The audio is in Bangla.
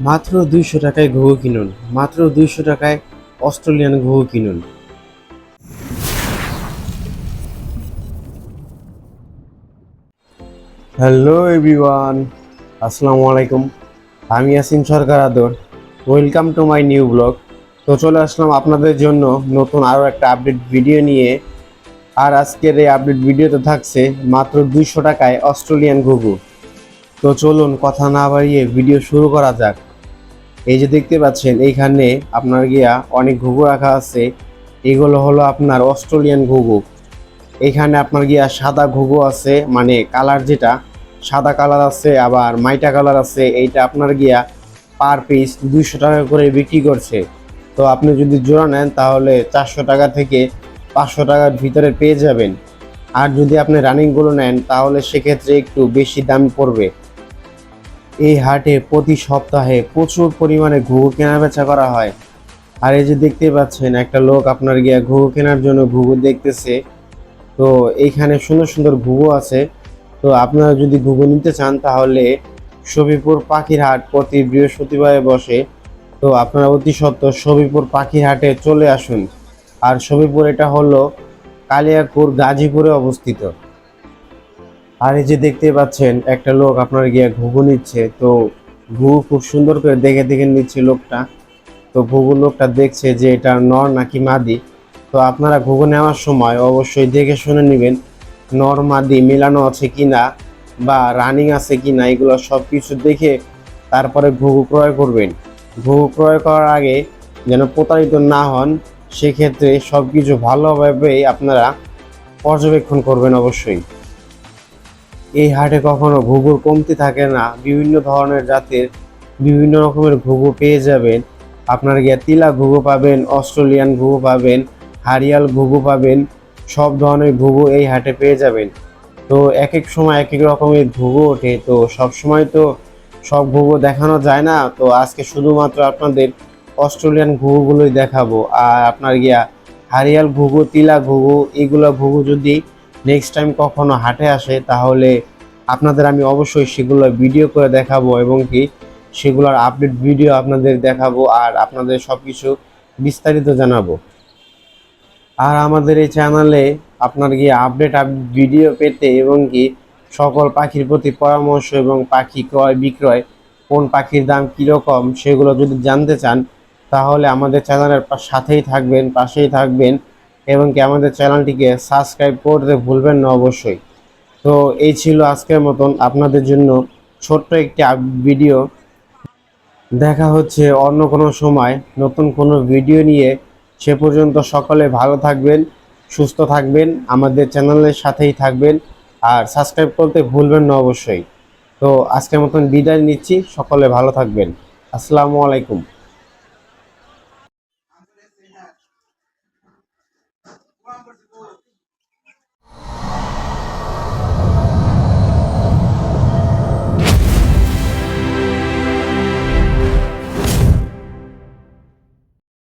মাত্র দুইশো টাকায় ঘুঘু কিনুন, মাত্র দুইশো টাকায় অস্ট্রেলিয়ান ঘুঘু কিনুন। হ্যালো এভরিওয়ান আসসালামু আলাইকুম। আমি Asim Sarkar Adar. Welcome to my new blog তো চলে আসলাম আপনাদের জন্য নতুন আরও একটা আপডেট ভিডিও নিয়ে। আর আজকের এই আপডেট ভিডিওতে থাকছে মাত্র দুইশো টাকায় অস্ট্রেলিয়ান ঘুঘু। তো চলুন কথা না বাড়িয়ে ভিডিও শুরু করা যাক। এই যে দেখতে পাচ্ছেন, এইখানে আপনার গিয়া অনেক ঘুঘু রাখা আছে। এগুলো হলো আপনার অস্ট্রেলিয়ান ঘুঘু। এখানে আপনার গিয়া সাদা ঘুঘু আছে মানে কালার যেটা, সাদা কালার আছে, আবার মাইটা কালার আছে। এইটা আপনার গিয়া পার পিস দুইশো টাকা করে বিক্রি করছে। তো আপনি যদি জোড়া নেন, তাহলে চারশো টাকা থেকে পাঁচশো টাকার ভিতরে পেয়ে যাবেন। আর যদি আপনি রানিংগুলো নেন, তাহলে সেক্ষেত্রে একটু বেশি দাম পড়বে। এই হাটে প্রতি সপ্তাহে প্রচুর পরিমাণে ঘুঘু কেনা বেচা করা হয়। আর এই যে দেখতে পাচ্ছেন, একটা লোক আপনার গিয়া ঘুঘু কেনার জন্য ঘুঘু দেখতেছে। তো এইখানে সুন্দর সুন্দর ঘুঘু আছে। তো আপনারা যদি ঘুঘু নিতে চান, তাহলে সবিপুর পাখির হাট প্রতি বৃহস্পতিবারে বসে। তো আপনারা অতি সত্ত্বর সবিপুর পাখির হাটে চলে আসুন। আর সবিপুর এটা হলো কালিয়াকুর গাজীপুরে অবস্থিত। আর এই যে দেখতে পাচ্ছেন, একটা লোক আপনার গিয়ে ঘুঘু নিচ্ছে। তো ঘুঘু খুব সুন্দর করে দেখে দেখে নিচ্ছে লোকটা। তো ঘুঘু লোকটা দেখছে যে এটা নর নাকি মাদি। তো আপনারা ঘুঘু নেওয়ার সময় অবশ্যই দেখে শুনে নেবেন, নর মাদি মেলানো আছে কি না বা রানিং আছে কি না এগুলো সব কিছু দেখে তারপরে ঘুঘু ক্রয় করবেন। ঘুঘু ক্রয় করার আগে যেন প্রতারিত না হন, সেক্ষেত্রে সব কিছু ভালোভাবে আপনারা পর্যবেক্ষণ করবেন অবশ্যই। এই হাটে কখনো ঘুঘুর কমতি থাকে না। বিভিন্ন ধরনের জাতের বিভিন্ন রকমের ঘুঘু পেয়ে যাবেন। আপনার গিয়ে তিলা ঘুঘু পাবেন, অস্ট্রেলিয়ান ঘুঘু পাবেন, হারিয়াল ঘুঘু পাবেন, সব ধরনের ঘুঘু এই হাটে পেয়ে যাবেন। তো এক এক সময় এক এক রকমের ঘুঘু ওঠে। তো সব সময় তো সব ঘুঘু দেখানো যায় না। তো আজকে শুধুমাত্র আপনাদের অস্ট্রেলিয়ান ঘুঘুগুলোই দেখাবো। আর আপনার গিয়া হারিয়াল ঘুঘু, তিলা ঘুঘু, এগুলো ঘুঘু যদি নেক্সট টাইম কখনো হাটে আসে, তাহলে আপনাদের আমি অবশ্যই সেগুলো ভিডিও করে দেখাবো এবং কি সেগুলোর আপডেট ভিডিও আপনাদের দেখাবো আর আপনাদের সব কিছু বিস্তারিত জানাব। আর আমাদের এই চ্যানেলে আপনার গিয়ে আপডেট আপডেট ভিডিও পেতে এবং কি সকল পাখির প্রতি পরামর্শ এবং পাখি ক্রয় বিক্রয়, কোন পাখির দাম কীরকম, সেগুলো যদি জানতে চান, তাহলে আমাদের চ্যানেলের সাথেই থাকবেন, পাশেই থাকবেন। এবং কি আমাদের চ্যানেলটিকে সাবস্ক্রাইব করতে ভুলবেন না অবশ্যই। তো এই ছিল আজকের মতন। আপনাদের জন্য ছোট্ট একটি ভিডিও। দেখা হচ্ছে অন্য কোনো সময় নতুন কোনো ভিডিও নিয়ে। সে পর্যন্ত সকলে ভালো থাকবেন, সুস্থ থাকবেন, আমাদের চ্যানেলের সাথেই থাকবেন আর সাবস্ক্রাইব করতে ভুলবেন না অবশ্যই। তো আজকের মতন বিদায় নিচ্ছি। সকলে ভালো থাকবেন। আসসালামু আলাইকুম।